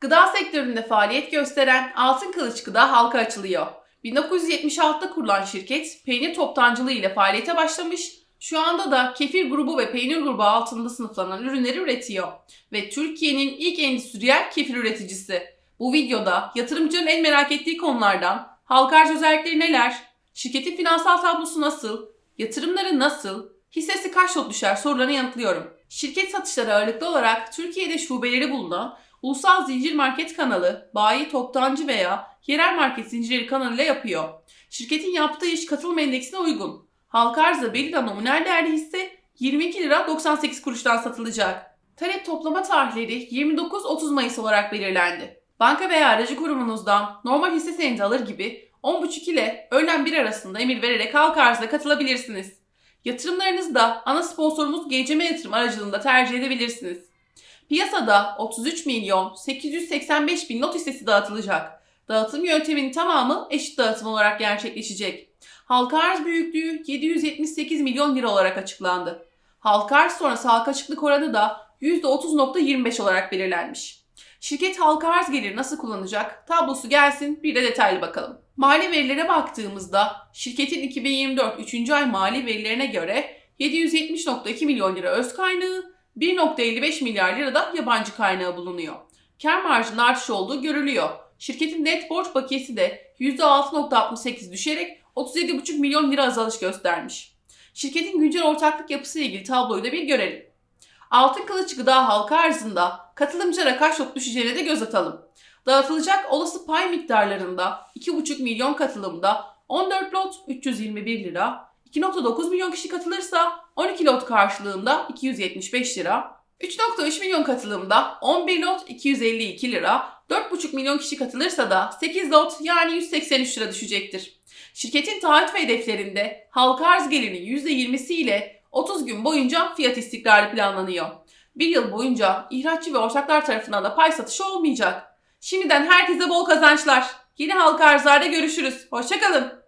Gıda sektöründe faaliyet gösteren Altın Kılıç Gıda halka açılıyor. 1976'da kurulan şirket peynir toptancılığı ile faaliyete başlamış, şu anda da kefir grubu ve peynir grubu altında sınıflanan ürünleri üretiyor. Ve Türkiye'nin ilk endüstriyel kefir üreticisi. Bu videoda yatırımcının en merak ettiği konulardan halka arz özellikleri neler, şirketin finansal tablosu nasıl, yatırımları nasıl, hissesi kaç not düşer sorularını yanıtlıyorum. Şirket satışları ağırlıklı olarak Türkiye'de şubeleri bulunan ulusal zincir market kanalı, bayi, toptancı veya yerel market zincirleri kanalıyla yapıyor. Şirketin yaptığı iş katılım endeksine uygun. Halka arzda belirlen nominal değerli hisse 22 lira 98 kuruştan satılacak. Talep toplama tarihleri 29-30 Mayıs olarak belirlendi. Banka veya aracı kurumunuzdan normal hisse senedi alır gibi 10.30 ile öğlen 1 arasında emir vererek halka arzına katılabilirsiniz. Yatırımlarınızı da ana sponsorumuz GCM Yatırım aracılığında tercih edebilirsiniz. Piyasada 33 milyon 885 bin not hissesi dağıtılacak. Dağıtım yönteminin tamamı eşit dağıtım olarak gerçekleşecek. Halka arz büyüklüğü 778 milyon lira olarak açıklandı. Halka arz sonrası halka açıklık oranı da %30.25 olarak belirlenmiş. Şirket halka arz geliri nasıl kullanacak? Tablosu gelsin bir de detaylı bakalım. Mali verilere baktığımızda şirketin 2024 3. ay mali verilerine göre 770.2 milyon lira öz kaynağı, 1.55 milyar lira da yabancı kaynağı bulunuyor. Kar marjının artış olduğu görülüyor. Şirketin net borç bakiyesi de %6.68 düşerek 37,5 milyon lira azalış göstermiş. Şirketin güncel ortaklık yapısı ile ilgili tabloyu da bir görelim. Altın Kılıç Gıda halka arzında katılımcılara kaç lot düşeceğine de göz atalım. Dağıtılacak olası pay miktarlarında 2,5 milyon katılımda 14 lot 321 lira, 2.9 milyon kişi katılırsa 12 lot karşılığında 275 lira, 3.3 milyon katılımda 11 lot 252 lira, 4.5 milyon kişi katılırsa da 8 lot yani 183 lira düşecektir. Şirketin taahhüt ve hedeflerinde halka arz gelirinin %20'si ile 30 gün boyunca fiyat istikrarı planlanıyor. Bir yıl boyunca ihraççı ve ortaklar tarafından da pay satışı olmayacak. Şimdiden herkese bol kazançlar. Yeni halka arzlarda görüşürüz. Hoşçakalın.